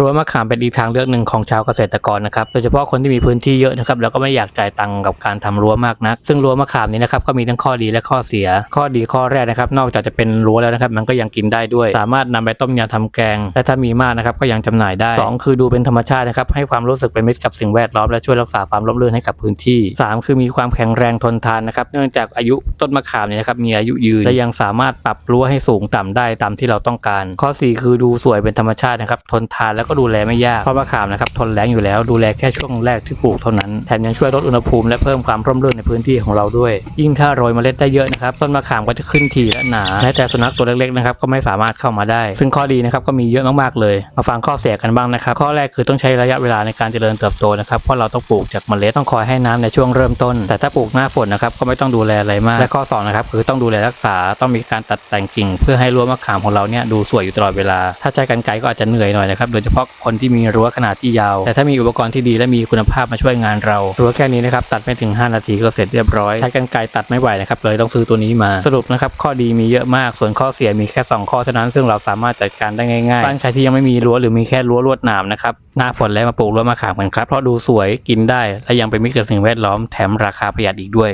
รั้วมะขามเป็นอีกทางเลือกหนึ่งของชาวเกษตรกรนะครับโดยเฉพาะคนที่มีพื้นที่เยอะนะครับแล้วก็ไม่อยากจ่ายตังค์กับการทำรั้วมากนัก ซึ่งรั้วมะขามนี้นะครับก็มีทั้งข้อดีและข้อเสีย ข้อดีข้อแรกนะครับ นอกจากจะเป็นรั้วแล้วนะครับ มันก็ยังกินได้ด้วย สามารถนำไปต้มยำทำแกง และถ้ามีมากนะครับก็ยังจำหน่ายได้สองคือดูเป็นธรรมชาตินะครับให้ความรู้สึกเป็นมิตรกับสิ่งแวดล้อมและช่วยรักษาความร่มรื่นให้กับพื้นที่สามคือมีความแข็งแรงทนทานนะครับเนื่องจากอายุต้นมะขามเนี่ยนะครับมีอายุยืนและยังสามารถปรับรั้วให้สูงต่ำได้ตามที่เราต้องการ ข้อสี่คือดูสวยเป็นธรรมชาตินะครับทนทานแล้วก็ดูแลไม่ยากเพราะมะขามนะครับทนแรงอยู่แล้วดูแลแค่ช่วงแรกที่ปลูกเท่านั้นแถมยังช่วยลดอุณหภูมิและเพิ่มความร่มรื่นในพื้นที่ของเราด้วย ยิ่งถ้าโรยเมล็ดได้เยอะนะครับต้นมะขามก็จะขึ้นทีและหนาแม้แต่สุนัขตัวเล็กๆนะครับก็ไม่สามารถเข้ามาได้ ซึ่งข้อดีนะครับก็มีเยอะมากๆเลย มาฟังข้อเสียกันบ้างนะครับข้อแรกคือต้องใช้ระยะเวลาในการเจริญเติบโตนะครับเพราะเราต้องปลูกจากเมล็ดต้องคอยให้น้ำในช่วงเริ่มต้น แต่ถ้าปลูกหน้าฝนนะครับก็ไม่ต้องดูแลอะไรมากและข้อสองนะครับคือต้องดูแลรักษาต้องมีการตัดแต่งกิ่ง เพื่อให้รั้วมะขามของเราเนี่ยดูสวยอยู่ตลอดเวลา ถ้าใช้กันไกรก็อาจจะเหนื่อยหน่อยนะครับโดยเฉพาะคนที่มีรั้วขนาดที่ยาว แต่ถ้ามีอุปกรณ์ที่ดีและมีคุณภาพมาช่วยงานเรารั้วแค่นี้นะครับตัดไม่ถึง 5 นาทีก็เสร็จเรียบร้อยใช้กันไกรตัดไม่ไหวนะครับเลยต้องซื้อตัวนี้มาสรุปนะครับข้อดีมีเยอะมากส่วนข้อเสียมีแค่ 2 ข้อเท่านั้น ซึ่งเราสามารถจัดการได้ง่ายๆบ้านใครที่ยังไม่มีรั้วหรือมีแค่รั้วลวดหนามนะครับหน้าฝนแล้วมาปลูกรั้วมะขามกันครับเพราะดูสวยกินได้และยังเป็นมิตรกับสิ่งแวดล้อมแถมราคาประหยัดอีกด้วย